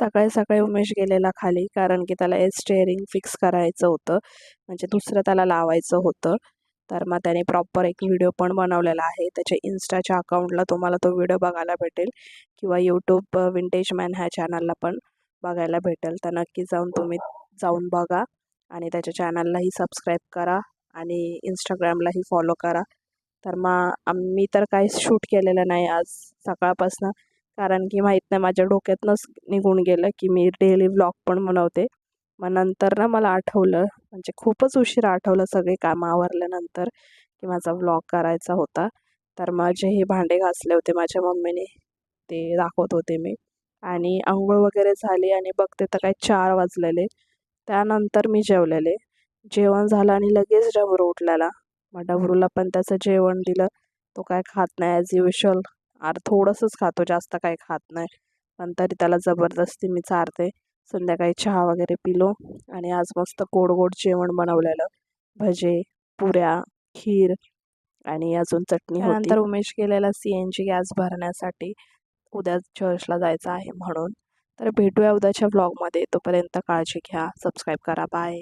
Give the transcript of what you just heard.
सकाळी सकाळी उमेश गेलेला खाली कारण की त्याला स्टेअरिंग फिक्स करायचं होतं. म्हणजे दुसरं त्याला लावायचं होतं. तर मग त्याने प्रॉपर एक व्हिडिओ पण बनवलेला आहे. त्याच्या इन्स्टाच्या अकाउंटला तुम्हाला तो व्हिडिओ बघायला भेटेल. किंवा यूट्यूब विंटेज मॅन ह्या चॅनलला पण बघायला भेटेल. तर नक्की जाऊन तुम्ही जाऊन बघा आणि त्याच्या चॅनललाही सबस्क्राईब करा आणि इंस्टाग्रामलाही फॉलो करा. तर मग आम्ही तर काही शूट केलेलं नाही आज सकाळपासनं. कारण की माहीत नाही माझ्या डोक्यातनंच निघून गेलं की मी डेली व्लॉग पण बनवते. मग नंतर ना मला आठवलं म्हणजे खूपच उशीर आठवलं सगळे कामं आवरल्यानंतर की माझा व्लॉग करायचा होता. तर माझे हे भांडे घासले होते माझ्या मम्मीने ते दाखवत होते मी. आणि आंघोळ वगैरे झाली आणि बघते तर काय चार वाजलेले. त्यानंतर मी जेवलेले. जेवण झालं आणि लगेच डबरू उठलेला. मग डबरूला पण त्याचं जेवण दिलं. तो काय खात नाही ॲज युजल आर थोडंसंच खातो जास्त काही खात नाही. पण तरी त्याला जबरदस्ती मी चारते. संध्याकाळी चहा वगैरे पिलो आणि आज मस्त गोड गोड जेवण बनवलेलं. भजे पुऱ्या खीर आणि अजून चटणी नंतर उमेश गेलेला सी एन जी गॅस भरण्यासाठी उद्या चर्चला जायचं आहे म्हणून. तर भेटूया उद्याच्या ब्लॉगमध्ये तोपर्यंत काळजी घ्या. सबस्क्राईब करा. बाय